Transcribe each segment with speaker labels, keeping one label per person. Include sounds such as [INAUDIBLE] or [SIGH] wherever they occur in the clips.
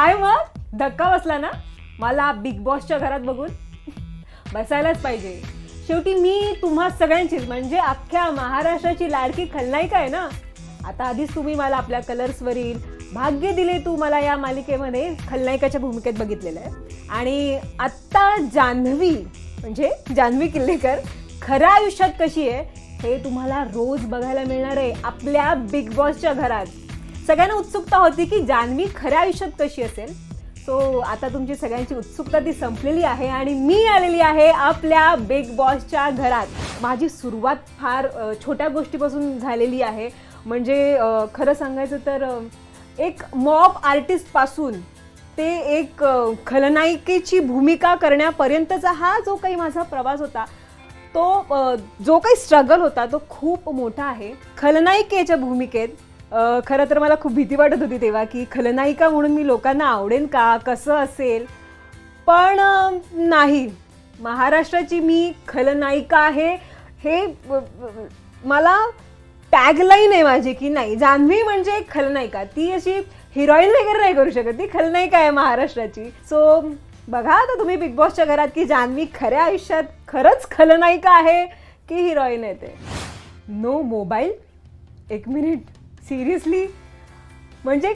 Speaker 1: काय वा धक्का बसला ना मला बिग बॉसच्या घरात बघून बसायलाच पाहिजे. शेवटी मी तुम्हा सगळ्यांचीच म्हणजे अख्ख्या महाराष्ट्राची लाडकी खलनायिका आहे ना. आता आधीच तुम्ही मला आपल्या कलर्सवरील भाग्य दिले तू मला या मालिकेमध्ये खलनायकाच्या भूमिकेत बघितलेलं आहे. आणि आत्ता जान्हवी म्हणजे जान्हवी किल्लेकर खऱ्या आयुष्यात कशी आहे हे तुम्हाला रोज बघायला मिळणार आहे आपल्या बिग बॉसच्या घरात. सगळ्यांना उत्सुकता होती की जान्हवी खऱ्या आयुष्यात कशी असेल. सो आता तुमची सगळ्यांची उत्सुकता ती संपलेली आहे आणि मी आलेली आहे आपल्या बिग बॉसच्या घरात. माझी सुरुवात फार छोट्या गोष्टीपासून झालेली आहे. म्हणजे खरं सांगायचं तर एक मॉब आर्टिस्टपासून ते एक खलनायिकेची भूमिका करण्यापर्यंतचा हा जो काही माझा प्रवास होता तो जो काही स्ट्रगल होता तो खूप मोठा आहे. खलनायिकेच्या भूमिकेत खरं तर मला खूप भीती वाटत होती तेव्हा की खलनायिका म्हणून मी लोकांना आवडेन का? कसं असेल? पण नाही. महाराष्ट्राची मी खलनायिका आहे हे मला टॅगलाईन आहे माझी की नाही. जान्हवी म्हणजे एक खलनायिका ती अशी हिरोईन वगैरे नाही करू शकत. ती खलनायिका आहे महाराष्ट्राची? सो बघा आता तुम्ही बिग बॉसच्या घरात की जान्हवी खऱ्या आयुष्यात खरंच खलनायिका आहे की हिरोईन आहे ते? नो मोबाईल एक मिनिट सिरियसली? म्हणजे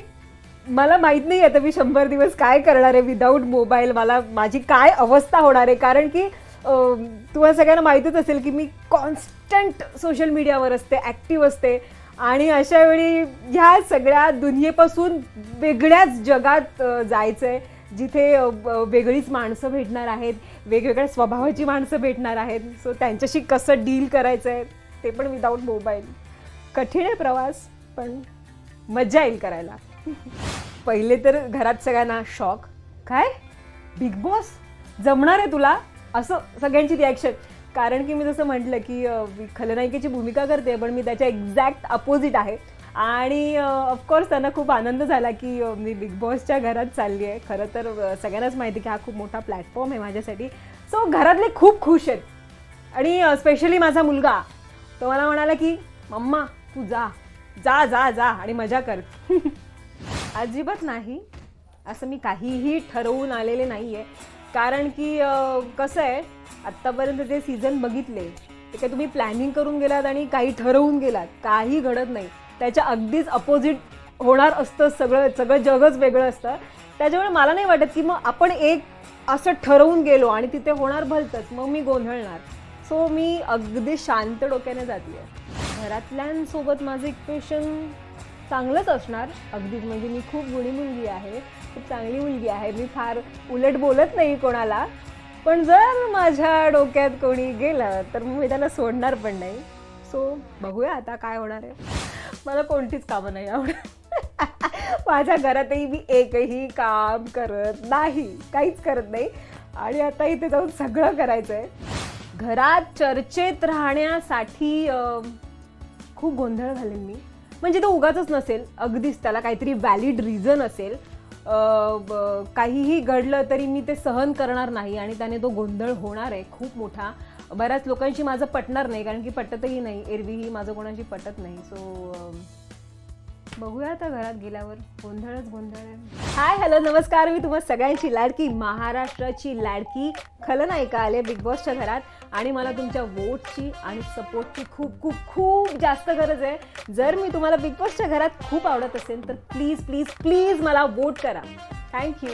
Speaker 1: मला माहीत नाही आता मी शंभर दिवस काय करणार आहे विदाऊट मोबाईल मला माझी काय अवस्था होणार आहे? कारण की तुम्हाला सगळ्यांना माहीतच असेल की मी कॉन्स्टंट सोशल मीडियावर असते ॲक्टिव्ह असते. आणि अशा वेळी ह्या सगळ्या दुनियेपासून वेगळ्याच जगात जायचं आहे जिथे वेगळीच माणसं भेटणार आहेत वेगवेगळ्या स्वभावाची माणसं भेटणार आहेत. सो त्यांच्याशी कसं डील करायचं आहे ते पण विदाऊट मोबाईल कठीण आहे प्रवास. पण मजा येईल करायला. पहिले तर घरात सगळ्यांना शॉक काय? बिग बॉस जमणार आहे तुला? असं सगळ्यांची रिॲक्शन कारण की मी जसं म्हटलं की खलनायिकेची भूमिका करते पण मी त्याच्या एक्झॅक्ट अपोजिट आहे. आणि ऑफकोर्स त्यांना खूप आनंद झाला की मी बिग बॉसच्या घरात चालली आहे. खरं तर सगळ्यांनाच माहिती की हा खूप मोठा प्लॅटफॉर्म आहे माझ्यासाठी. सो घरातले खूप खुश आहेत. आणि स्पेशली माझा मुलगा. तो मला म्हणाला की मम्मा तू जा. जा जा जा आणि मजा कर. [LAUGHS] अजिबात नाही. असं मी काहीही ठरवून आलेले नाही आहे कारण की कसं आहे आत्तापर्यंत जे सीझन बघितले ते काय तुम्ही प्लॅनिंग करून गेलात आणि काही ठरवून गेलात काही घडत नाही. त्याच्या अगदीच अपोजिट होणार असतं सगळं सगळं जगच वेगळं असतं. त्याच्यामुळे मला नाही वाटत की मग आपण एक असं ठरवून गेलो आणि तिथे होणार भलतंच मग मी गोंधळणार. सो मी अगदी शांत डोक्याने जाते घरातल्यांसोबत माझं इक्वेशन चांगलंच असणार. अगदीच म्हणजे मी खूप गुणी मुलगी आहे खूप चांगली मुलगी आहे. मी फार उलट बोलत नाही कोणाला. पण जर माझ्या डोक्यात कोणी गेलं तर मग मी त्याला सोडणार पण नाही. सो बघूया आता काय होणार आहे. मला कोणतीच कामं नाही आवडत. [LAUGHS] माझ्या घरातही मी एकही काम करत नाही काहीच करत नाही. आणि आता इथे जाऊन सगळं करायचं आहे घरात चर्चेत राहण्यासाठी खूप गोंधळ घालेन मी. म्हणजे तो उगाच नसेल अगदीच त्याला काहीतरी व्हॅलिड रिझन असेल. काहीही घडलं तरी मी ते सहन करणार नाही आणि त्याने तो गोंधळ होणार आहे खूप मोठा. बऱ्याच लोकांशी माझं पटणार नाही कारण की पटतही नाही. एरवीही माझं कोणाशी पटत नाही. सो बघूया आता घरात गेल्यावर. गोंधळच गोंधळ आहे. हाय हॅलो नमस्कार. मी तुम्हा सगळ्यांची लाडकी महाराष्ट्राची लाडकी खलनायिका आले बिग बॉसच्या घरात. आणि मला तुमच्या वोटची आणि सपोर्टची खूप खूप खूप जास्त गरज आहे. जर मी तुम्हाला बिग बॉसच्या घरात खूप आवडत असेल तर प्लीज प्लीज प्लीज मला वोट करा. Thank you